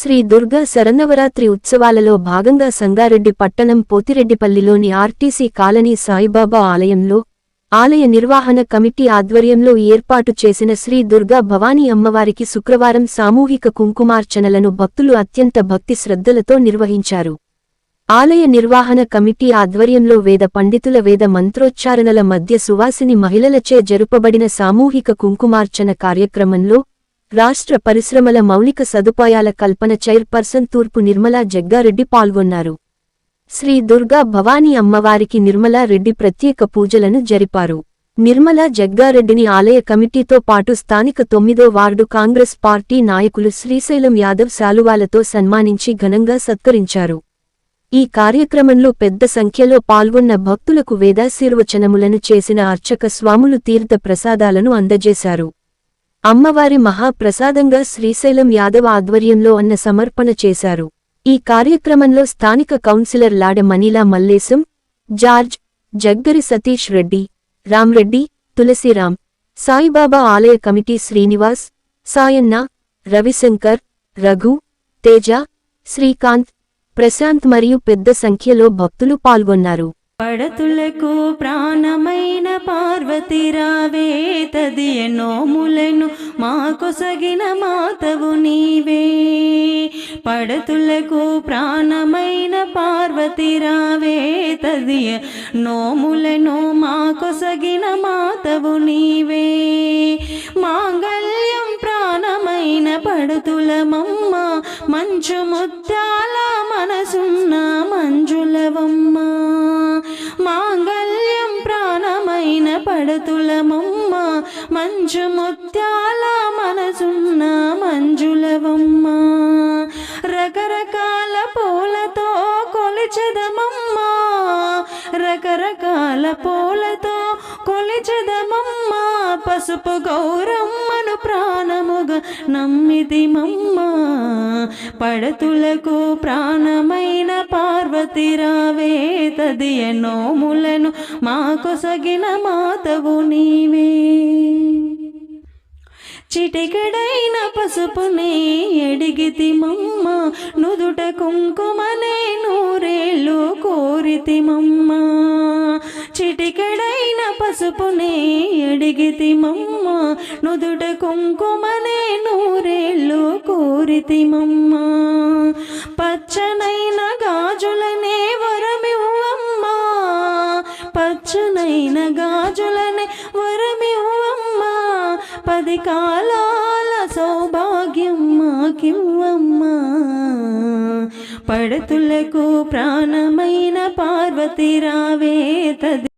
శ్రీ దుర్గా శరన్నవరాత్రి ఉత్సవాలలో భాగంగా సంగారెడ్డి పట్టణం పోతిరెడ్డిపల్లిలోని ఆర్టీసీ కాలనీ సాయిబాబా ఆలయంలో ఆలయ నిర్వహణ కమిటీ ఆధ్వర్యంలో ఏర్పాటు చేసిన శ్రీ దుర్గా భవానీ అమ్మవారికి శుక్రవారం సామూహిక కుంకుమార్చనలను భక్తులు అత్యంత భక్తి శ్రద్ధలతో నిర్వహించారు. ఆలయ నిర్వహణ కమిటీ ఆధ్వర్యంలో వేద పండితుల వేద మంత్రోచ్చారణల మధ్య సువాసిని మహిళలచే జరుపబడిన సామూహిక కుంకుమార్చన కార్యక్రమంలో రాష్ట్ర పరిశ్రమల మౌలిక సదుపాయాల కల్పన చైర్పర్సన్ తూర్పు నిర్మలా జగ్గారెడ్డి పాల్గొన్నారు. శ్రీ దుర్గా భవానీ అమ్మవారికి నిర్మలా రెడ్డి ప్రత్యేక పూజలను జరిపారు. నిర్మలా జగ్గారెడ్డిని ఆలయ కమిటీతో పాటు స్థానిక తొమ్మిదో వార్డు కాంగ్రెస్ పార్టీ నాయకులు శ్రీశైలం యాదవ్ శాలువాలతో సన్మానించి ఘనంగా సత్కరించారు. ఈ కార్యక్రమంలో పెద్ద సంఖ్యలో పాల్గొన్న భక్తులకు వేదాశీర్వచనములను చేసిన అర్చక స్వాములు తీర్థ ప్రసాదాలను అందజేశారు. అమ్మవారి మహాప్రసాదంగా శ్రీశైలం యాదవ ఆధ్వర్యంలో అన్న సమర్పణ చేశారు. ఈ కార్యక్రమంలో స్థానిక councillor లాడ Manila Mallesham George Jaggari Satish Reddy Ramreddy Tulasiram Saibaba ఆలయ కమిటీ శ్రీనివాస్ సాయన్న రవిశంకర్ రఘు తేజ శ్రీకాంత్ ప్రశాంత్ మరియు పెద్ద సంఖ్యలో భక్తులు పాల్గొన్నారు. పడతులకు ప్రాణమైన పార్వతి రావే తదియ నోములను మాకొసగిన మాతవు నీవే. పడతులకు ప్రాణమైన పార్వతి రావే తదియ నోములను మాకొసగిన మాతవు నీవే. మాంగళ్యం ప్రాణమైన పడుతులమమ్మ మంచు ముత్యాల మనసున్న పడుతులమమ్మ మంచు ముత్యాల మనసున్న మంజులవమ్మ. రకరకాల పూలతో కొలిచెదమమ్మ రకరకాల పూలతో కొలిచెదమమ్మ పసుపు గౌరమ్మను ప్రాణముగా నమ్మిదిమమ్మ పడతులకు ప్రాణమైన పార్వతి రావే తదియ నోములను మాకొసగిన మాతవు నీవే. చిటికడైన పసుపునే ఎడిగితి మమ్మ నుదుట కుంకుమనే నూరేళ్ళు కోరితి మమ్మ. చిటికెడైన పసుపునే అడిగితి మమ్మ నుదుట కుంకుమనే నూరేళ్ళు కోరితి మమ్మ పచ్చనైన గాజులనే వరమివ్వమ్మా పచ్చనైన గాజులనే వరమివ్వమ్మా. పది కాలాల సౌభాగ్యం మాకివ్వమ్మా. పడతులకు ప్రాణమైన పార్వతి రావే తది